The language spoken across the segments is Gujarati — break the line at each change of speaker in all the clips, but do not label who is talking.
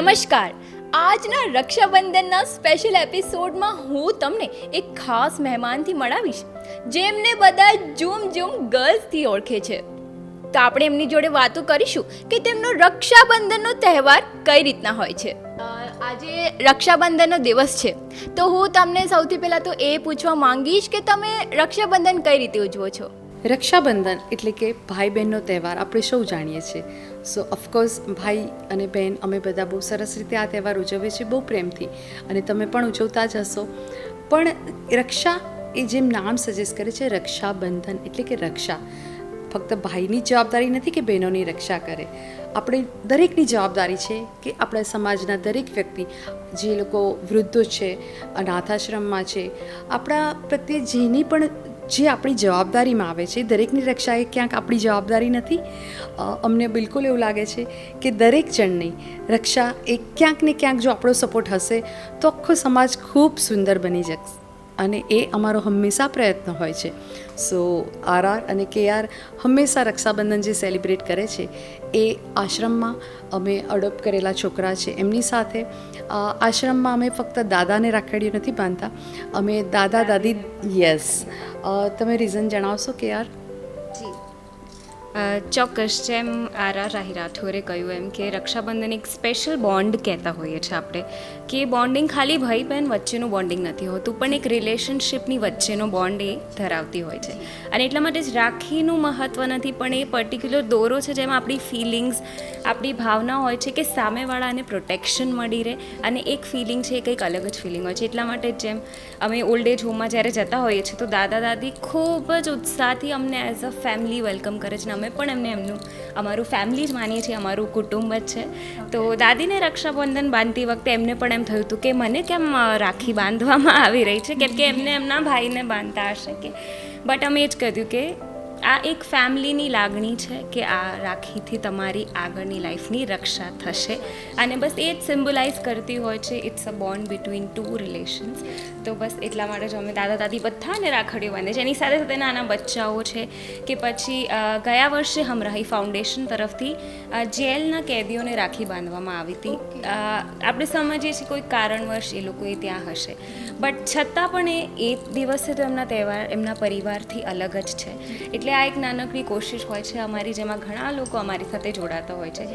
નમસ્કાર. આજના રક્ષાબંધનના સ્પેશિયલ એપિસોડમાં હું તમને એક ખાસ મહેમાનથી મળાવીશ, જેમને બધા જૂમ જૂમ ગર્લ્સથી ઓળખે છે. તો આપણે એમની જોડે વાતો કરીશું કે તેમનો રક્ષાબંધનનો તહેવાર કઈ રીતના હોય છે. આજે રક્ષાબંધનનો દિવસ છે. તો હું તમને સૌથી પહેલાં તો એ પૂછવા માંગીશ કે તમે રક્ષાબંધન કઈ રીતે ઉજવો છો?
રક્ષાબંધન એટલે કે ભાઈ બહેનનો તહેવાર આપણે સૌ જાણીએ છીએ. સો ઓફકોર્સ ભાઈ અને બહેન અમે બધા બહુ સરસ રીતે આ તહેવાર ઉજવીએ છીએ, બહુ પ્રેમથી. અને તમે પણ ઉજવતા જ હશો. પણ રક્ષા એ જેમ નામ સજેસ્ટ કરે છે, રક્ષાબંધન એટલે કે રક્ષા. ફક્ત ભાઈની જવાબદારી નથી કે બહેનોની રક્ષા કરે. આપણે દરેકની જવાબદારી છે કે આપણા સમાજના દરેક વ્યક્તિ, જે લોકો વૃદ્ધો છે, અનાથાશ્રમમાં છે, આપણા પ્રત્યે જેની પણ જે આપણી જવાબદારીમાં આવે છે, દરેકની રક્ષા એ ક્યાંક આપણી જવાબદારી નથી. અમને બિલકુલ એવું લાગે છે કે દરેક જણની રક્ષા એ ક્યાંક ને ક્યાંક જો આપણો સપોર્ટ હશે, તો આખો સમાજ ખૂબ સુંદર બની જશે. અને એ અમારો હંમેશા પ્રયત્ન હોય છે. સો આર આર અને કે આર હંમેશા રક્ષાબંધન જે સેલિબ્રેટ કરે છે, એ આશ્રમમાં અમે અડોપ્ટ કરેલા છોકરા છે. એમની સાથે આશ્રમમાં અમે ફક્ત દાદાને રાખડીઓ નથી બાંધતા, અમે દાદા દાદી, યસ. તમે રીઝન જણાવશો કે યાર
ચોક્કસ. જેમ આર આર રાહી રાઠોરે કહ્યું એમ કે રક્ષાબંધન એક સ્પેશિયલ બોન્ડ કહેતા હોઈએ છીએ આપણે. કે બોન્ડિંગ ખાલી ભાઈ બહેન વચ્ચેનું બોન્ડિંગ નથી હોતું, પણ એક રિલેશનશિપની વચ્ચેનો બોન્ડ એ ધરાવતી હોય છે. અને એટલા માટે જ રાખીનું મહત્ત્વ નથી, પણ એ પર્ટિક્યુલર દોરો છે જેમાં આપણી ફિલિંગ્સ આપણી ભાવના હોય છે કે સામેવાળાને પ્રોટેક્શન મળી રહે, અને એક ફિલિંગ છે એ કંઈક અલગ જ ફિલિંગ હોય છે. એટલા માટે જેમ અમે ઓલ્ડ એજ હોમમાં જ્યારે જતા હોઈએ છીએ, તો દાદા દાદી ખૂબ જ ઉત્સાહથી અમને એઝ અ ફેમિલી વેલકમ કરે છે અને અમે પણ એમને એમનું, અમારું ફેમિલી જ માનીએ છીએ, અમારું કુટુંબ જ છે. તો દાદીને રક્ષાબંધન બાંધતી વખતે એમને પણ એમ થયું હતું કે મને કેમ રાખી બાંધવામાં આવી રહી છે? કેમ કે એમને એમના ભાઈને બાંધતા હશે કે? બટ અમે એ જ કહ્યું કે આ એક ફેમિલીની લાગણી છે કે આ રાખીથી તમારી આગળની લાઈફની રક્ષા થશે. અને બસ એ જ સિમ્બોલાઇઝ કરતી હોય છે. It's a bond between two relations તો બસ એટલા માટે જ અમે દાદા દાદી બધાને રાખડીઓ બાંધે છે. એની સાથે સાથે નાના બચ્ચાઓ છે કે પછી ગયા વર્ષે હમરાહી ફાઉન્ડેશન તરફથી જેલના કેદીઓને રાખી બાંધવામાં આવી હતી. આપણે સમજીએ છીએ કોઈ કારણવશ એ લોકો એ ત્યાં હશે. બટ છતાં પણ એ એ દિવસે તો એમના તહેવાર એમના પરિવારથી અલગ જ છે. એટલે આ એક નાનકડી કોશિશ હોય છે અમારી જેમાં ઘણા લોકો અમારી સાથે જોડાતા હોય છે.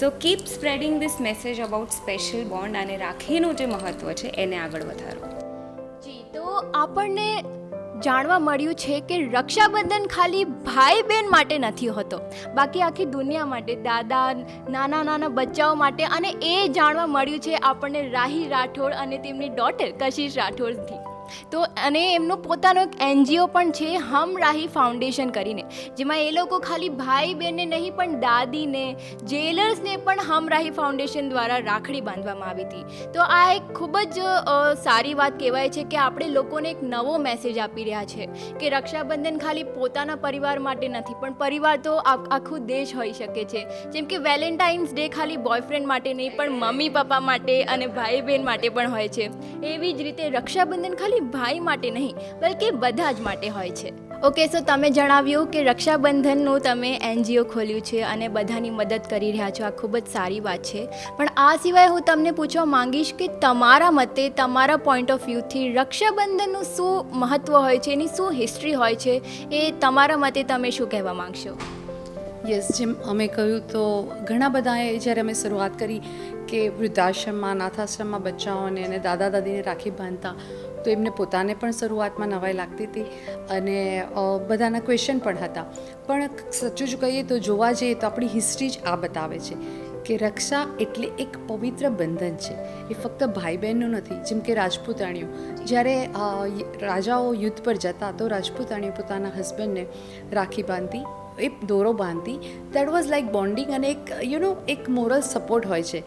So keep spreading this message about special bond અને રાખીનું જે મહત્ત્વ છે એને આગળ વધારો.
તો આપણને જાણવા મળ્યું છે કે રક્ષાબંધન ખાલી ભાઈ બહેન માટે નથી હોતો. બાકી આખી દુનિયા માટે, દાદા, નાના નાના બચ્ચાઓ માટે અને એ જાણવા મળ્યું છે આપણને રાહી રાઠોડ અને તેમની ડોટર કશિશ રાઠોડથી. તો અને એમનો પોતાનો એક એનજીઓ પણ છે, હમ રાહી ફાઉન્ડેશન કરીને. જેમાં એ લોકો ખાલી ભાઈ બહેનને નહીં, પણ દાદીને, જેલર્સને પણ હમ રાહી ફાઉન્ડેશન દ્વારા રાખડી બાંધવામાં આવી હતી. તો આ એક ખૂબ જ સારી વાત કહેવાય છે કે આપણે લોકોને એક નવો મેસેજ આપી રહ્યા છે કે રક્ષાબંધન ખાલી પોતાના પરિવાર માટે નથી, પણ પરિવાર તો આખું દેશ હોઈ શકે છે. જેમ કે વેલેન્ટાઇન્સ ડે ખાલી બોયફ્રેન્ડ માટે નહીં, પણ મમ્મી પપ્પા માટે અને ભાઈ બહેન માટે પણ હોય છે. એવી જ રીતે રક્ષાબંધન ખાલી ભાઈ માટે નહીં, બલકે બધા જ માટે હોય છે. ઓકે સો તમે જણાવ્યું કે રક્ષાબંધનનું તમે એનજીઓ ખોલ્યું છે અને બધાની મદદ કરી રહ્યા છો, આ ખૂબ જ સારી વાત છે. પણ આ સિવાય હું તમને પૂછવા માંગીશ કે તમારા મતે, તમારા પોઈન્ટ ઓફ વ્યૂથી રક્ષાબંધનનું શું મહત્ત્વ હોય છે, એની શું હિસ્ટ્રી હોય છે, એ તમારા મતે તમે શું કહેવા માંગશો?
યસ જેમ અમે કહ્યું તો ઘણા બધાએ જ્યારે અમે શરૂઆત કરી કે વૃદ્ધાશ્રમમાં અનાથાશ્રમમાં બચ્ચાઓને અને દાદા દાદીને રાખી બાંધતા તો એમને પોતાને પણ શરૂઆતમાં નવાઈ લાગતી હતી અને બધાના ક્વેશ્ચન પણ હતા. પણ સાચું જ કહીએ તો જોવા જઈએ તો આપણી હિસ્ટ્રી જ આ બતાવે છે કે રક્ષા એટલે એક પવિત્ર બંધન છે. એ ફક્ત ભાઈ બહેનનું નથી, જેમ કે રાજપૂતાણીઓ. જ્યારે રાજાઓ યુદ્ધ પર જતા તો રાજપૂતાણીઓ પોતાના હસબન્ડને રાખી બાંધતી એ દોરો બાંધતી દેટ વોઝ લાઈક બોન્ડિંગ અને એક યુ નો એક મોરલ સપોર્ટ હોય છે.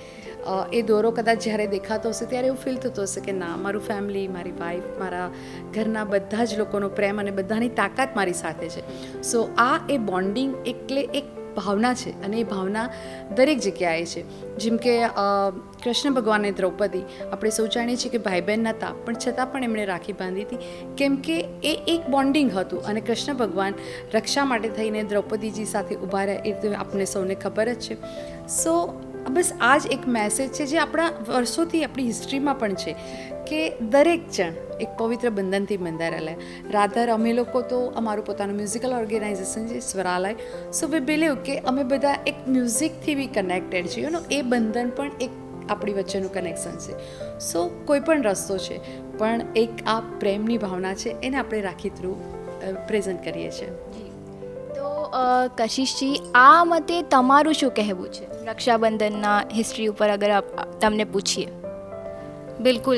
એ દોરો કદાચ જ્યારે દેખાતો હશે ત્યારે એવું ફીલ થતું હશે કે ના, મારું ફેમિલી મારી વાઈફ મારા ઘરના બધા જ લોકોનો પ્રેમ અને બધાની તાકાત મારી સાથે છે. સો આ એ બોન્ડિંગ એટલે એક ભાવના છે અને એ ભાવના દરેક જગ્યાએ છે. જેમ કે કૃષ્ણ ભગવાને દ્રૌપદી આપણે સૌ જાણીએ છીએ કે ભાઈ બહેન નહોતા પણ છતાં પણ એમણે રાખી બાંધી હતી. કેમ કે એ એક બોન્ડિંગ હતું અને કૃષ્ણ ભગવાન રક્ષા માટે થઈને દ્રૌપદીજી સાથે ઊભા રહ્યા એ તો આપણે સૌને ખબર જ છે. સો બસ આ જ એક મેસેજ છે જે આપણા વર્ષોથી આપણી હિસ્ટ્રીમાં પણ છે કે દરેક જણ એક પવિત્ર બંધનથી બંધાયેલા રાધર અમે લોકો તો અમારું પોતાનું મ્યુઝિકલ ઓર્ગેનાઇઝેશન છે, સ્વરાલય. સો વી બિલીવ કે અમે બધા એક મ્યુઝિકથી બી કનેક્ટેડ છીએ. નો એ બંધન પણ એક આપણી વચ્ચેનું કનેક્શન છે. સો કોઈ પણ રસ્તો છે, પણ એક આ પ્રેમની ભાવના છે, એને આપણે રાખી થ્રુ પ્રેઝન્ટ કરીએ છીએ.
તો કશિશજી, આ મતે તમારું શું કહેવું છે? રક્ષાબંધનના હિસ્ટ્રી ઉપર અગર તમને પૂછીએ.
બિલકુલ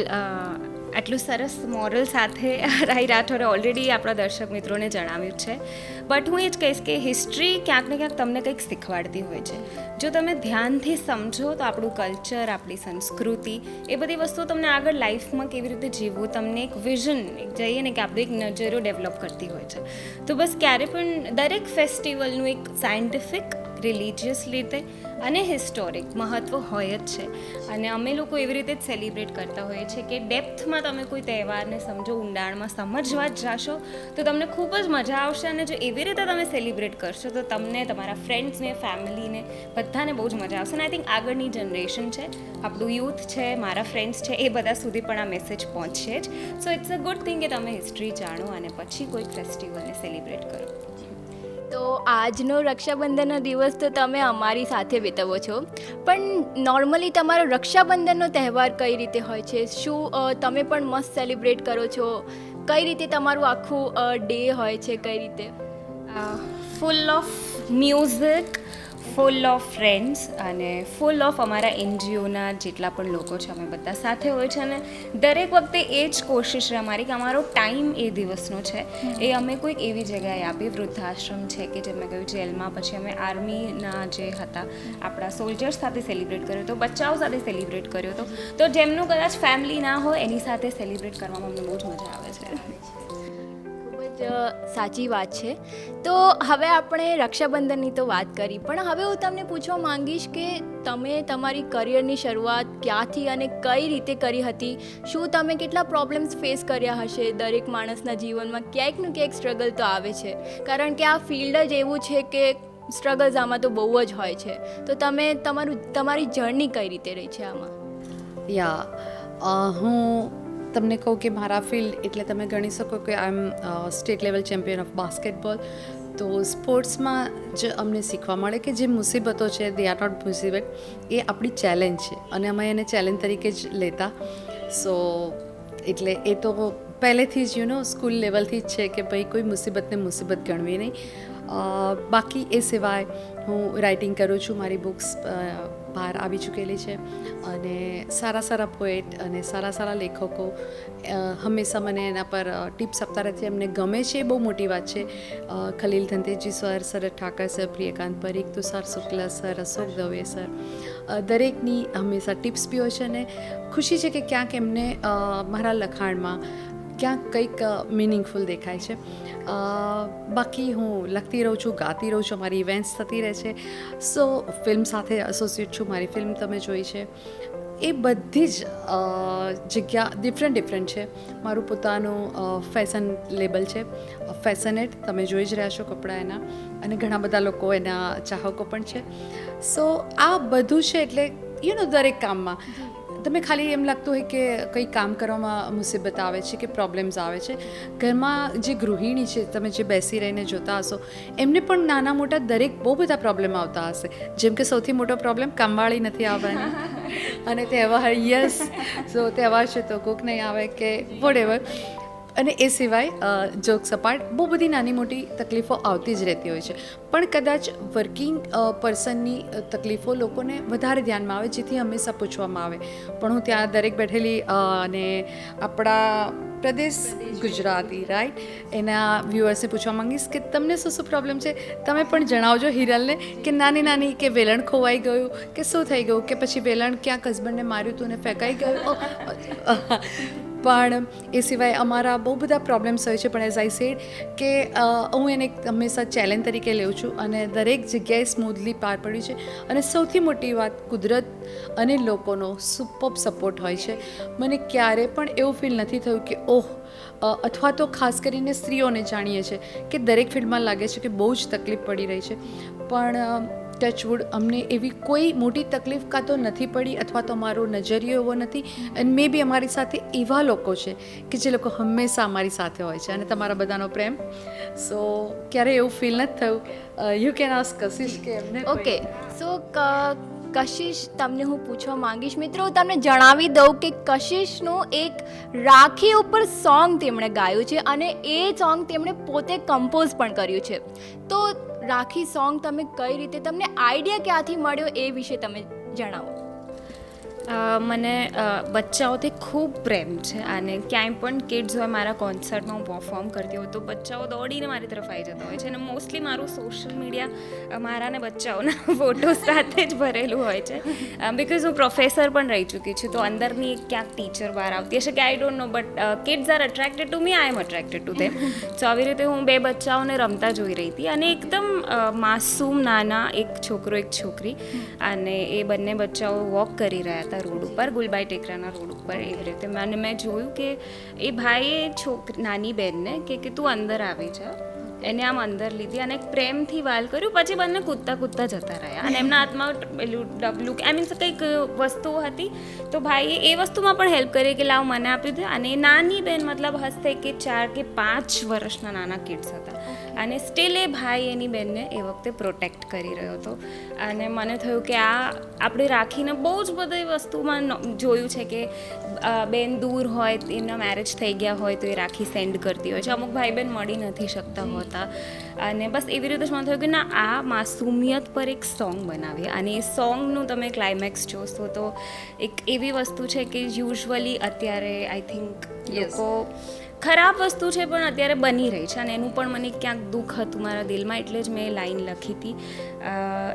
આટલું સરસ મોરલ સાથે રાઈ રાઠોરે ઓલરેડી આપણા દર્શક મિત્રોને જણાવ્યું છે. બટ હું એ જ કહીશ કે હિસ્ટ્રી ક્યાંક ને ક્યાંક તમને કંઈક શીખવાડતી હોય છે. જો તમે ધ્યાનથી સમજો તો આપણું કલ્ચર આપણી સંસ્કૃતિ, એ બધી વસ્તુઓ તમને આગળ લાઈફમાં કેવી રીતે જીવવું, તમને એક વિઝન જઈએ ને કે આપણું એક નજરો ડેવલપ કરતી હોય છે. તો બસ ક્યારે પણ દરેક ફેસ્ટિવલનું એક સાયન્ટિફિક રિલિજિયસ રીતે અને હિસ્ટોરિક મહત્ત્વ હોય જ છે. અને અમે લોકો એવી રીતે જ સેલિબ્રેટ કરતા હોઈએ છીએ કે ડેપ્થમાં તમે કોઈ તહેવારને સમજો, ઊંડાણમાં સમજવા જ જાશો, તો તમને ખૂબ જ મજા આવશે અને જો એવી રીતે તમે સેલિબ્રેટ કરશો, તો તમને તમારા ફ્રેન્ડ્સને ફેમિલીને બધાને બહુ જ મજા આવશે. અને આઈ થિંક આગળની જનરેશન છે, આપણું યુથ છે, મારા ફ્રેન્ડ્સ છે, એ બધા સુધી પણ આ મેસેજ પહોંચશે જ. So it's a good thing કે તમે હિસ્ટ્રી જાણો અને પછી કોઈક ફેસ્ટિવલને સેલિબ્રેટ કરો.
તો આજનો રક્ષાબંધનનો દિવસ તો તમે અમારી સાથે વિતાવો છો. પણ નોર્મલી તમારો રક્ષાબંધનનો તહેવાર કઈ રીતે હોય છે? શું તમે પણ મસ્ત સેલિબ્રેટ કરો છો? કઈ રીતે તમારું આખું ડે હોય છે? કઈ રીતે?
Full of music full of friends અને ફૂલ ઓફ અમારા એનજીઓના જેટલા પણ લોકો છે અમે બધા સાથે હોય છે અને દરેક વખતે એ જ કોશિશ રહે અમારી કે અમારો ટાઈમ એ દિવસનો છે. એ અમે કોઈક એવી જગ્યાએ આપીએ વૃદ્ધાશ્રમ છે કે જેમ મેં કહ્યું જેલમાં પછી અમે આર્મીના જે હતા આપણા સોલ્જર્સ સાથે સેલિબ્રેટ કર્યો હતો બચ્ચાઓ સાથે સેલિબ્રેટ કર્યો હતો તો જેમનું કદાચ ફેમિલી ના હોય એની સાથે સેલિબ્રેટ કરવામાં અમને બહુ જ મજા આવે છે.
જ સાચી વાત છે. તો હવે આપણે રક્ષાબંધનની તો વાત કરી, પણ હવે હું તમને પૂછવા માંગીશ કે તમે તમારી કરિયરની શરૂઆત ક્યાંથી અને કઈ રીતે કરી હતી? શું તમે કેટલા પ્રોબ્લેમ્સ ફેસ કર્યા હશે? દરેક માણસના જીવનમાં ક્યાંક ને ક્યાંક સ્ટ્રગલ તો આવે છે. કારણ કે આ ફિલ્ડ જ એવું છે કે સ્ટ્રગલ્સ આમાં તો બહુ જ હોય છે. તો તમે તમારું, તમારી જર્ની કઈ રીતે રહી છે આમાં?
યા હું તમને કહું કે મારા ફિલ્ડ એટલે તમે ગણી શકો કે I am state level champion of basketball તો સ્પોર્ટ્સમાં જ અમને શીખવા મળે કે જે મુસીબતો છે દે આર નોટ મુસીબત એ આપણી ચેલેન્જ છે. અને અમે એને ચેલેન્જ તરીકે જ લેતા. સો એટલે એ તો પહેલેથી જ યુ નો સ્કૂલ લેવલથી જ છે કે ભાઈ કોઈ મુસીબતને મુસીબત ગણવી નહીં. બાકી એ સિવાય હું રાઇટિંગ કરું છું, મારી બુક્સ બહાર આવી ચૂકેલી છે. અને સારા સારા પોએટ અને સારા સારા લેખકો હંમેશા મને એના પર ટિપ્સ આપતા રહે છે. એમને ગમે છે એ બહુ મોટી વાત છે. Khalil Dhanteji sir, Sharad Thakar sir, Priyakant Parikh, Tushar Shukla sir, Ashok Dave sir દરેકની હંમેશા ટિપ્સ પીઓ છે અને ખુશી છે કે ક્યાંક એમને મારા લખાણમાં ક્યાંક કંઈક મિનિંગફુલ દેખાય છે. બાકી હું લખતી રહું છું, ગાતી રહું છું, મારી ઇવેન્ટ્સ થતી રહે છે. સો ફિલ્મ સાથે એસોસિએટ છું, મારી ફિલ્મ તમે જોઈ છે. એ બધી જ જગ્યા ડિફરન્ટ ડિફરન્ટ છે. મારું પોતાનું ફેશન લેબલ છે. ફેશનેટ તમે જોઈ જ રહ્યા છો કપડાં એના. અને ઘણા બધા લોકો એના ચાહકો પણ છે. સો આ બધું છે એટલે યુ નો દરેક કામમાં. તમે ખાલી એમ લાગતું હોય કે કંઈ કામ કરવામાં મુસીબત આવે છે કે પ્રોબ્લેમ્સ આવે છે. ઘરમાં જે ગૃહિણી છે તમે જે બેસી રહીને જોતા હશો એમને પણ નાના મોટા દરેક બહુ બધા પ્રોબ્લેમ આવતા હશે. જેમ કે સૌથી મોટો પ્રોબ્લેમ કામવાળી નથી આવવાની. અને તહેવાર યસ સો તહેવાર છે તો કોક નહીં આવે કે વોટ અને એ સિવાય જોક સપાટ બહુ બધી નાની મોટી તકલીફો આવતી જ રહેતી હોય છે. પણ કદાચ વર્કિંગ પર્સનની તકલીફો લોકોને વધારે ધ્યાનમાં આવે, જેથી હંમેશા પૂછવામાં આવે. પણ હું ત્યાં દરેક બેઠેલી અને આપણા પ્રદેશ ગુજરાતી રાઈટ એના વ્યુઅર્સને પૂછવા માંગીશ કે તમને શું શું પ્રોબ્લેમ છે? તમે પણ જણાવજો હિરલને કે નાની નાની કે વેલણ ખોવાઈ ગયું, કે શું થઈ ગયું, કે પછી વેલણ ક્યાંક હસબન્ડને માર્યું હતું ને ફેંકાઈ ગયું? પણ એ સિવાય અમારા બહુ બધા પ્રોબ્લેમ્સ હોય છે. પણ એઝ આઈ સેડ કે હું એને હંમેશા ચેલેન્જ તરીકે લઉં છું અને દરેક જગ્યાએ સ્મૂથલી પાર પડ્યું છે. અને સૌથી મોટી વાત કુદરત અને લોકોનો સુપર સપોર્ટ હોય છે. મને ક્યારે પણ એવું ફીલ નથી થયું કે, ઓહ અથવા તો ખાસ કરીને સ્ત્રીઓને જાણીએ છીએ કે દરેક ફિલ્ડમાં લાગે છે કે બહુ જ તકલીફ પડી રહી છે. પણ ટચવુડ અમને એવી કોઈ મોટી તકલીફ કાં તો નથી પડી અથવા તો અમારો નજરિયો એવો નથી. અને મે બી અમારી સાથે એવા લોકો છે કે જે લોકો હંમેશા અમારી સાથે હોય છે અને તમારા બધાનો પ્રેમ. સો ક્યારેય એવું ફીલ નથી થયું? યુ કેન આસ્ક કશિશ કે એમને
ઓકે સો કશિશ તમને હું પૂછવા માંગીશ. મિત્રો, હું તમને જણાવી દઉં કે કશિશનું એક રાખી ઉપર સોંગ તેમણે ગાયું છે અને એ સોંગ તેમણે પોતે કમ્પોઝ પણ કર્યું છે. તો રાખી સોંગ તમે કઈ રીતે તમને આઈડિયા ક્યાંથી મળ્યો એ વિશે તમે જણાવો.
મને બચ્ચાઓથી ખૂબ પ્રેમ છે અને ક્યાંય પણ કિડ્સ હોય મારા કોન્સર્ટમાં હું પરફોર્મ કરતી હોઉં તો બચ્ચાઓ દોડીને મારી તરફ આવી જતા હોય છે અને મોસ્ટલી મારું સોશિયલ મીડિયા મારા ને બચ્ચાઓના ફોટો સાથે જ ભરેલું હોય છે. બિકોઝ હું પ્રોફેસર પણ રહી ચૂકી છું તો અંદરની ક્યાંક ટીચર બહાર આવતી હશે કે I don't know but kids are attracted to me I am attracted to them so આવી રીતે હું બે બચ્ચાઓને રમતા જોઈ રહી હતી અને એકદમ માસૂમ નાના એક છોકરો, એક છોકરી અને એ બંને બચ્ચાઓ વોક કરી રહ્યા હતા. રોડ ઉપર, ગુલબાઈ ટેકરાના રોડ ઉપર એવી રીતે. અને મેં જોયું કે એ ભાઈએ છોક નાની બહેનને કે કે તું અંદર આવી જા. એને આમ અંદર લીધી અને પ્રેમથી વાલ કર્યું. પછી બંને કૂદતા કૂદતા જતા રહ્યા. અને એમના હાથમાં પેલું ડબલું આઈ મીન્સ કંઈક વસ્તુ હતી. તો ભાઈએ એ વસ્તુમાં પણ હેલ્પ કરી કે લાવ, મને આપી દે. અને નાની બેન મતલબ હસતે કે ચાર કે પાંચ વર્ષના નાના કિડ્સ હતા. અને સ્ટીલ એ ભાઈ એની બેનને એ વખતે પ્રોટેક્ટ કરી રહ્યો હતો. અને મને થયું કે આ આપણે રાખીને બહુ જ બધી વસ્તુમાં જોયું છે કે બેન દૂર હોય એમના મેરેજ થઈ ગયા હોય તો એ રાખી સેન્ડ કરતી હોય છે. અમુક ભાઈ બહેન મળી નથી શકતા હોતા. અને બસ એવી રીતે જ મને થયું કે ના આ માસુમિયત પર એક સોંગ બનાવીએ. અને એ સોંગનું તમે ક્લાઇમેક્સ જોશો તો એક એવી વસ્તુ છે કે યુઝ્યુઅલી અત્યારે આઈ થિંક. લોકો ખરાબ વસ્તુ છે પણ અત્યારે બની રહી છે અને એનું પણ મને ક્યાંક દુઃખ હતું મારા દિલમાં એટલે જ મેં લાઈન લખી હતી.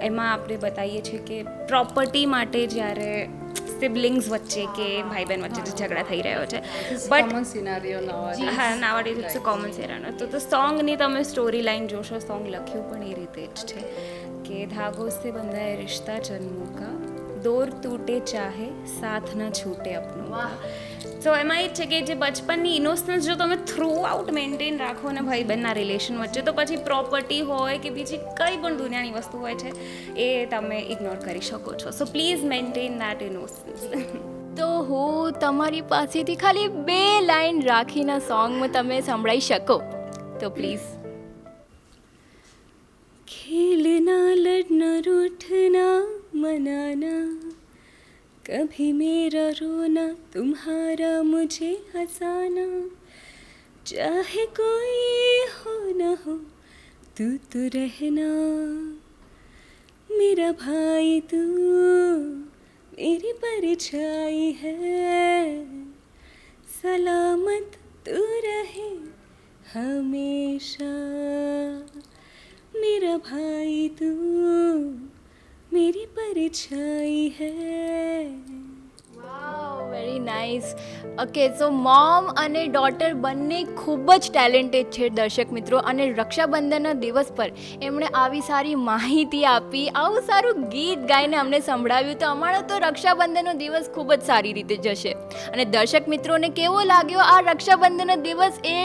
એમાં આપણે બતાવીએ છીએ કે પ્રોપર્ટી માટે જ્યારે સિબ્લિંગ્સ વચ્ચે કે ભાઈ બહેન વચ્ચે જે ઝઘડા થઈ રહ્યો છે. બટ
સિનારીઓ
હા નાવાડી ઇટ્સ કોમન સેરાનો તો તો સોંગની તમે સ્ટોરી લાઈન જોશો સોંગ લખ્યું પણ એ રીતે જ છે. કે ધાગો સે બંધાય રિશ્તા જન્મો કા દોર તૂટે ચાહે સાથ ન છૂટે અપનો તો એમાં એ જ છે કે જે બચપનની ઇનોસન્સ જો તમે થ્રુ આઉટ મેન્ટેન રાખો ને ભાઈ બહેનના રિલેશન વચ્ચે તો પછી પ્રોપર્ટી હોય કે બીજી કંઈ પણ દુનિયાની વસ્તુ હોય છે એ તમે ઇગ્નોર કરી શકો છો. So please maintain that innocence
તો હું તમારી પાસેથી ખાલી બે લાઈન રાખીને સોંગમાં તમે સંભળાઈ શકો. તો પ્લીઝ
खेलना लड़ना, रूठना, मनाना। कभी मेरा रोना, तुम्हारा मुझे हंसाना। चाहे कोई हो न हो, तू तो रहना। मेरा भाई तू, मेरी परछाई है। सलामत तू रहे हमेशा। मेरा भाई तू मेरी परछाई है
wow very nice okay so mom અને ડોટર બંને ખૂબ જ ટેલેન્ટેડ છે દર્શક મિત્રો અને રક્ષાબંધનના દિવસ પર એમણે આવી સારી માહિતી આપી આવું સારું ગીત ગાઈને અમને સંભળાવ્યું તો અમારો તો રક્ષાબંધનનો દિવસ ખૂબ જ સારી રીતે જશે અને દર્શક મિત્રોને કેવો લાગ્યો આ રક્ષાબંધનનો દિવસ એ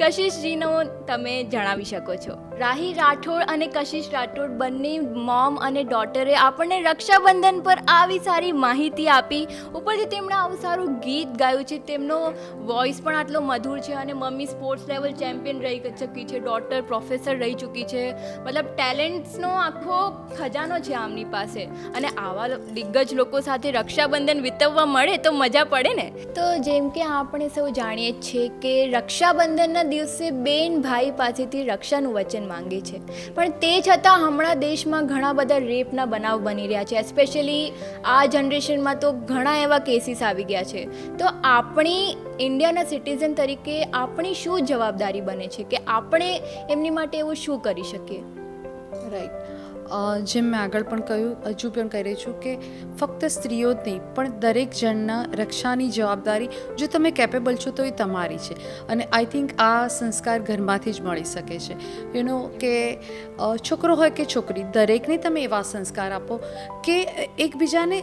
કશિશજીનો તમે જણાવી શકો છો રાહી રાઠોડ અને કશિશ રાઠોડ બંને મોમ અને ડોટરે આપણને રક્ષાબંધન પર આવી સારી માહિતી આપી. ઉપરથી તેમણે આવું સારું ગીત ગાયું છે. તેમનો વોઇસ પણ આટલો મધુર છે અને મમ્મી સ્પોર્ટ્સ લેવલ ચેમ્પિયન રહી ચૂકી છે. ડોટર પ્રોફેસર રહી ચૂકી છે. મતલબ ટેલેન્ટ્સનો આખો ખજાનો છે આમની પાસે. અને આવા દિગ્ગજ લોકો સાથે રક્ષાબંધન વિતવવા મળે તો મજા પડે ને? તો જેમ કે આપણે સૌ જાણીએ છીએ કે રક્ષાબંધનના દિવસે બેન ભાઈ પાસેથી રક્ષાનું વચન માંગે છે. પણ તે છતાં હમણાં દેશમાં ઘણા બધા રેપના બનાવ બની રહ્યા છે. એસ્પેશિયલી આ જનરેશનમાં તો ઘણા એવા કેસીસ આવી ગયા છે. તો આપણી ઇન્ડિયાના સિટીઝન તરીકે આપણી શું જવાબદારી બને છે? કે આપણે એમની માટે એવું શું કરી શકીએ?
રાઈટ જેમ મેં આગળ પણ કહ્યું, હજુ પણ કહી રહી છું કે ફક્ત સ્ત્રીઓ જ નહીં, પણ દરેક જણના રક્ષાની જવાબદારી જો તમે કેપેબલ છો તો એ તમારી છે. અને આઈ થિંક આ સંસ્કાર ઘરમાંથી જ મળી શકે છે. યુ નો કે છોકરો હોય કે છોકરી, દરેકને તમે એવા સંસ્કાર આપો કે એકબીજાને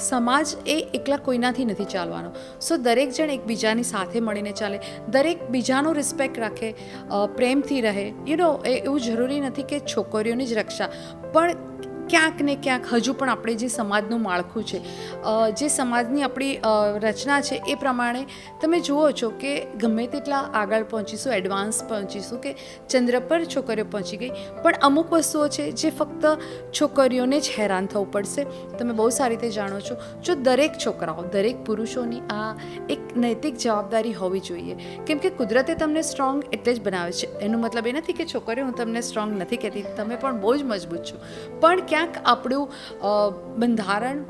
સમાજ એ એકલા કોઈનાથી નથી ચાલવાનો. સો દરેક જણ એકબીજાની સાથે મળીને ચાલે. દરેક બીજાનો રિસ્પેક્ટ રાખે પ્રેમથી રહે. યુ નો એવું જરૂરી નથી કે છોકરીઓની જ રક્ષા. પણ ક્યાંક ને ક્યાંક હજુ પણ આપણે જે સમાજનું માળખું છે જે સમાજની આપણી રચના છે એ પ્રમાણે તમે જુઓ છો કે ગમે તેટલા આગળ પહોંચીશું એડવાન્સ પહોંચીશું કે ચંદ્ર પર છોકરીઓ પહોંચી ગઈ, પણ અમુક વસ્તુઓ છે જે ફક્ત છોકરીઓને જ હેરાન થવું પડશે. તમે બહુ સારી રીતે જાણો છો, જો દરેક છોકરાઓ, દરેક પુરુષોની આ એક નૈતિક જવાબદારી હોવી જોઈએ. કેમ કે કુદરતે તમને સ્ટ્રોંગ એટલે જ બનાવે છે. એનો મતલબ એ નથી કે છોકરીઓ, હું તમને સ્ટ્રોંગ નથી કહેતી, તમે પણ બહુ જ મજબૂત છો. પણ ક્યાંક આપણું બંધારણ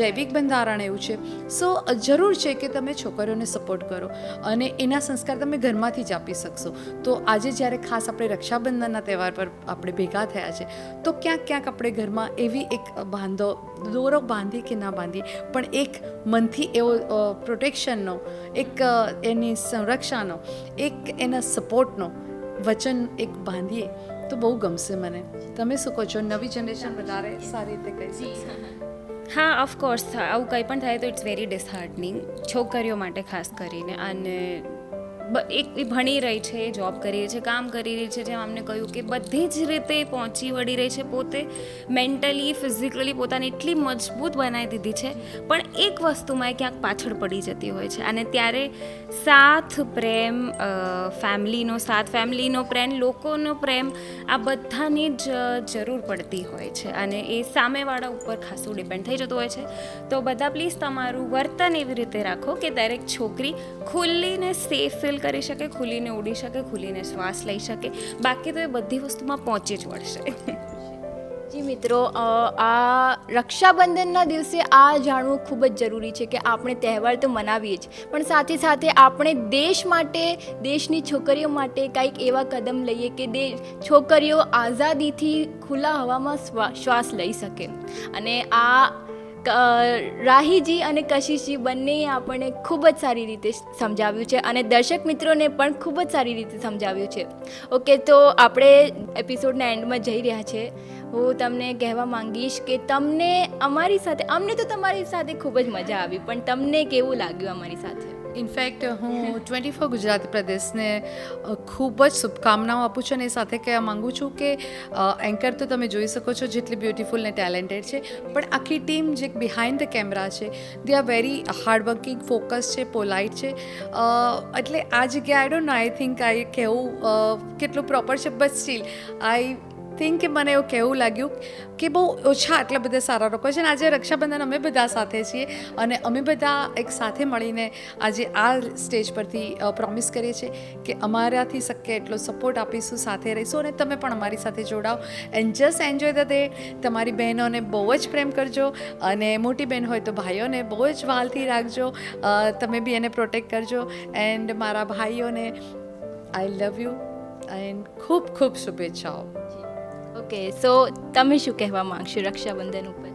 જૈવિક બંધારણ એવું છે. સો, જરૂર છે કે તમે છોકરીઓને સપોર્ટ કરો અને એના સંસ્કાર તમે ઘરમાંથી જ આપી શકશો. તો આજે જ્યારે ખાસ આપણે રક્ષાબંધનના તહેવાર પર આપણે ભેગા થયા છે, તો ક્યાંક ક્યાંક આપણે ઘરમાં એવી એક બાંધો, દોરો બાંધી કે ના બાંધીએ પણ એક મનથી એવો પ્રોટેક્શનનો એક એની સંરક્ષાનો, એક એના સપોર્ટનો વચન એક બાંધીએ તો બહુ ગમશે મને. તમે શું કહો છો? નવી જનરેશન વધારે સારી રીતે કહી શકશે.
હા ઓફકોર્સ આવું કંઈ પણ થાય તો ઇટ્સ વેરી ડિસહાર્ટનિંગ છોકરીઓ માટે ખાસ કરીને. અને એક ભણી રહી છે જોબ કરી રહી છે, કામ કરી રહી છે, જેમ અમને કહ્યું કે બધી જ રીતે પહોંચી વળી રહી છે, પોતે મેન્ટલી ફિઝિકલી પોતાને એટલી મજબૂત બનાવી દીધી છે, પણ એક વસ્તુમાં એ ક્યાંક પાછળ પડી જતી હોય છે, અને ત્યારે સાથ પ્રેમ ફેમિલીનો સાથ ફેમિલીનો પ્રેમ, લોકોનો પ્રેમ, આ બધાની જ જરૂર પડતી હોય છે, અને એ સામેવાળા ઉપર ખાસું ડિપેન્ડ થઈ જતું હોય છે. તો બધા પ્લીઝ તમારું વર્તન એવી રીતે રાખો કે દરેક છોકરી ખુલ્લીને સેફ કરી શકે, ખુલીને ઉડી શકે, ખુલીને શ્વાસ લઈ શકે. બાકી તો એ બધી વસ્તુમાં પહોંચી જ વળશે.
જી મિત્રો આ રક્ષાબંધનના દિવસે આ જાણવું ખૂબ જ જરૂરી છે કે આપણે તહેવાર તો મનાવીએ જ. પણ સાથે સાથે આપણે દેશ માટે, દેશની છોકરીઓ માટે કંઈક એવા કદમ લઈએ કે દેશ છોકરીઓ આઝાદીથી ખુલ્લા હવામાં શ્વાસ લઈ શકે. અને આ રાહીજી અને કશિશજી બંને આપણને ખૂબ જ સારી રીતે સમજાવ્યું છે અને દર્શક મિત્રોને પણ ખૂબ જ સારી રીતે સમજાવ્યું છે. ઓકે, તો આપણે એપિસોડના એન્ડમાં જઈ રહ્યા છે. હું તમને કહેવા માંગીશ કે તમને અમારી સાથે, અમને તો તમારી સાથે ખૂબ જ મજા આવી, પણ તમને કેવું લાગ્યું અમારી સાથે?
ઇનફેક્ટ હું ટ્વેન્ટી ફોર ગુજરાતી પ્રદેશને ખૂબ જ શુભકામનાઓ આપું છું અને સાથે કહેવા માગું છું કે એન્કર તો તમે જોઈ શકો છો જેટલી બ્યુટિફુલ ને ટેલેન્ટેડ છે, પણ આખી ટીમ જે બિહાઇન્ડ ધ કેમેરા છે they are very hardworking focus છે પોલાઇટ છે. એટલે આ જગ્યાએ આઈ don't no I think I કહેવું કેટલું પ્રોપર છે બટ સ્ટીલ આઈ થિંક કે મને એવું કહેવું લાગ્યું કે બહુ ઓછા આટલા બધા સારા લોકો છે અને આજે રક્ષાબંધન અમે બધા સાથે છીએ અને અમે બધા એક સાથે મળીને આજે આ સ્ટેજ પરથી પ્રોમિસ કરીએ છીએ કે અમારાથી શક્ય એટલો સપોર્ટ આપીશું, સાથે રહીશું અને તમે પણ અમારી સાથે જોડાઓ and just enjoy the day તમારી બહેનોને બહુ જ પ્રેમ કરજો અને મોટી બહેન હોય તો ભાઈઓને બહુ જ વાલથી રાખજો. તમે બી એને પ્રોટેક્ટ કરજો એન્ડ મારા ભાઈઓને આઈ લવ યુ એન્ડ ખૂબ ખૂબ શુભેચ્છાઓ.
ઓકે સો તમે શું કહેવા માંગશો રક્ષાબંધન ઉપર?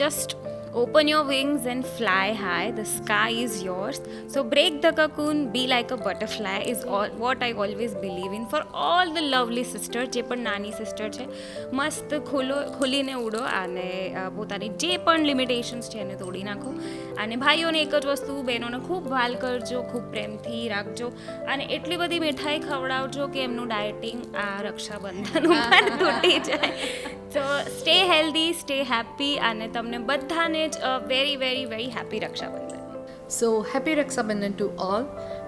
Just open your wings and fly high. The sky is yours. So break the cocoon. Be like a butterfly is all what i always believe in for all the lovely sisters જે પણ નાની સિસ્ટર છે મસ્ત ખોલો ખોલીને ઉડો અને પોતાની જે પણ લિમિટેશન્સ છે એને તોડી નાખો. અને ભાઈઓને એક જ વસ્તુ બહેનોને ખૂબ વાલ કરજો ખૂબ પ્રેમથી રાખજો અને એટલી બધી મીઠાઈ ખવડાવજો કે એમનું ડાયટિંગ આ રક્ષાબંધન ઉપર તૂટી જાય. તો સ્ટે હેલ્ધી સ્ટે હેપી અને તમને બધાને જ very very very happy Rakshabandhan
So happy Rakshabandhan to all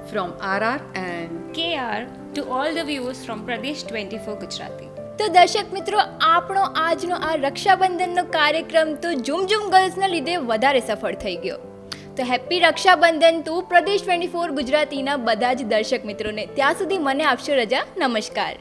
from RR and
K R to all the views from Pradesh twenty four Gujarati
તો દર્શક મિત્રો આપણો આજનો આ રક્ષાબંધનનો કાર્યક્રમ તો ઝુમ ઝુમ ગર્લ્સના લીધે વધારે સફળ થઈ ગયો તો happy Rakshabandhan to Pradesh twenty four ગુજરાતીના બધા જ દર્શક મિત્રોને ત્યાં સુધી મને આપશો રજા નમસ્કાર